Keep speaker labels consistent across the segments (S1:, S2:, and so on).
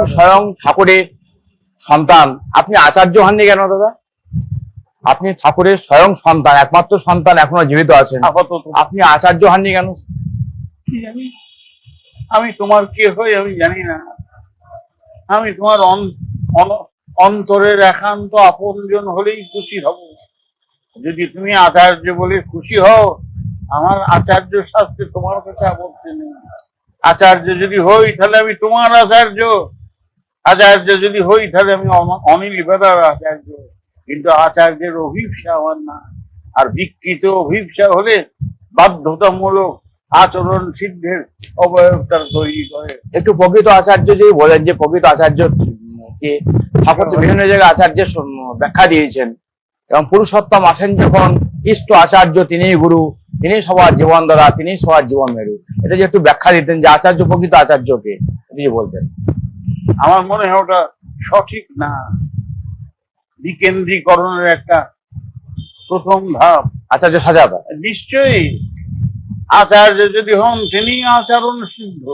S1: আপনি স্বয়ং ঠাকুরের সন্তান। আপনি আচার্য হননি কেন দাদা? আপনি ঠাকুরের স্বয়ং সন্তান একমাত্র সন্তান এখনও জীবিত আছেন। আপনি আচার্য হননি কেন?
S2: আমি তোমার কে হই আমি জানি না। আমি তোমার অন- অন- অন্তরের একান্ত আপনজন হলেই খুশি হব। যদি তুমি আচার্য বলে খুশি হও আমার আচার্য শাস্ত্রে তোমার কাছে আপত্তি নেই। আচার্য যদি হই তাহলে আমি তোমার আচার্য। আচার্য যদি হই, তাহলে আমি অম- অনিল বেদার আচার্য। কিন্তু আচার্যের অভিপ্সা আমার না। আর বিকৃত অভিপ্সা হলে বাধ্যতামূলক আচরণ সিদ্ধের অবয়বটা তৈরি করে।
S1: একটু প্রকৃত আচার্য যদি বলেন যে প্রকৃত আচার্য, কে বিভিন্ন জায়গায় আচার্যের ব্যাখ্যা দিয়েছেন। এবং পুরুষোত্তম আসেন যখন, ইষ্ট আচার্য তিনিই গুরু তিনি সবার জীবন দ্বারা তিনি সবার জীবন মেরু। এটা যে একটু ব্যাখ্যা দিতেন যে আচার্য প্রকৃত আচার্যকে এটা যে বলতেন।
S2: আমার মনে হয় ওটা সঠিক না। বিকেন্দ্রীকরণের একটা প্রথম ধাপ।
S1: আচার্য সাজাতা
S2: নিশ্চয়ই। আচার্য যদি হন তিনি আচরণ সিদ্ধ।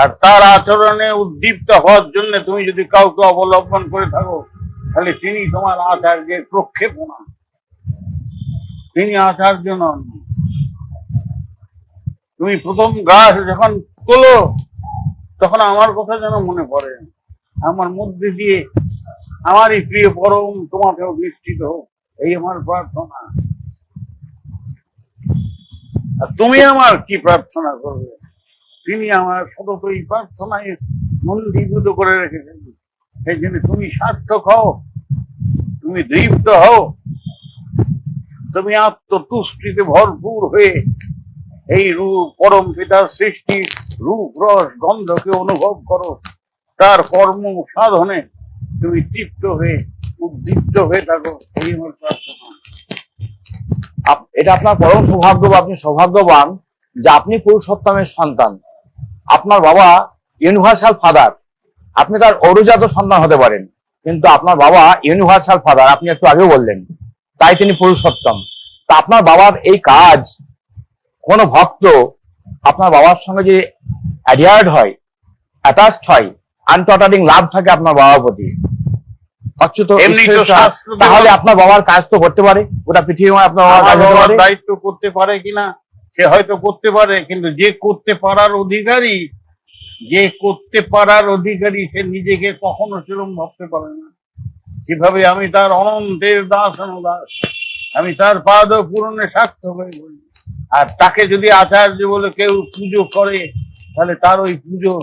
S2: আর তার আচরণে উদ্দীপ্ত হওয়ার জন্য তুমি যদি কাউকে অবলম্বন করে থাকো তাহলে তিনি তোমার আচার্যের প্রক্ষেপণা তিনি আচার্য নন। তুমি প্রথম গাছ যখন তোলো তখন আমার কথা যেন মনে পড়ে। আমার মধ্যে দিয়ে আমারই প্রিয় পরম তোমাকে অধিষ্ঠিত হোক এই আমার প্রার্থনা। আর তুমি আমার কি প্রার্থনা করবে? তিনি আমার সততই প্রার্থনায় মন্দিভূত করে রেখেছেন। সেই জন্য তুমি সার্থক হও, তুমি দৃপ্ত হও। তুমি আত্মতুষ্টিতে ভরপুর হয়ে এই রূপ পরম পিতার সৃষ্টি রূপ রস গন্ধকে অনুভব করো। তার কর্ম সাধনে তুমি তৃপ্ত হয়ে, উদ্দীপ্ত হয়ে থাকো। এই আমার প্রার্থনা।
S1: এটা আপনার পরম সৌভাগ্য বা আপনি সৌভাগ্যবান যে আপনি পুরুষোত্তমের সন্তান। আপনার বাবা ইউনিভার্সাল ফাদার। আপনি তার অরুজাত সন্তান হতে পারেন, কিন্তু আপনার বাবা ইউনিভার্সাল ফাদার, আপনি একটু আগেও বললেন, তাই তিনি পুরুষোত্তম। তা আপনার বাবার এই কাজ, কোনো ভক্ত আপনার বাবার সঙ্গে যে অ্যাডিয়ার্ড হয় অ্যাটাচড হয় আনটটারিং লাভ থাকে আপনার বাবার প্রতি। তাহলে আপনার বাবার কাজ তো করতে পারে গোটা পৃথিবী আপনার বাবার কাজ
S2: আমার
S1: পারে।
S2: দায়িত্ব করতে পারে কিনা সে হয়তো করতে পারে কিন্তু যে করতে পারার অধিকারী যে করতে পারার অধিকারী সে নিজেকে কখনো সেরকম ভাবতে পারে না। কীভাবে আমি তার অনন্তের দাস দাস আমি তার পাদ পূরণে সার্থক হয়ে বলি আর তাকে যদি আচার্য বলে কেউ পুজো করে তাহলে তার ওই পুজো,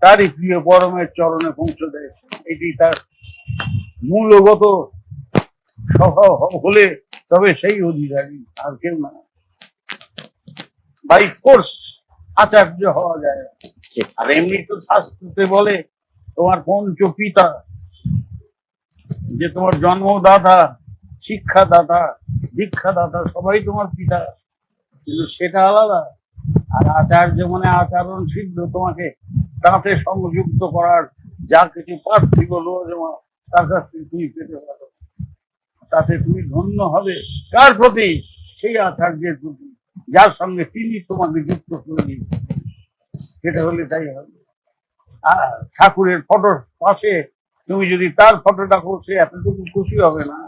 S2: তারই প্রিয় পরমের চরণে পৌঁছে দেয় এটি তার মূলগত স্বভাব হলে তবে সেই অধিকারী আর কেউ না। বাই কোর্স আচার্য হওয়া যায়। আর এমনি তো শাস্ত্রতে বলে, তোমার পঞ্চ পিতা যে তোমার জন্মদাতা, শিক্ষাদাতা, দীক্ষাদাতা, সবাই তোমার পিতা। কিন্তু সেটা আলাদা। আর আচার্য মানে আচরণ সিদ্ধ, তোমাকে তাতে সংযুক্ত করার যা কিছু পার্থিব জমা তার কাছ থেকে তুমি পেতে পারো। তাতে তুমি ধন্য হবে। কার প্রতি? সেই আচার্যের প্রতি। যার সঙ্গে তিনি তোমাকে যুক্ত করে দিয়েছেন সেটা হলে তাই হবে। আর ঠাকুরের ফটোর পাশে তুমি যদি তার ফটোটা করছে এতটুকু খুশি হবে না,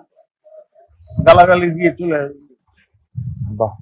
S2: গালাগালি দিয়ে চলে আসবে।
S1: বাহ।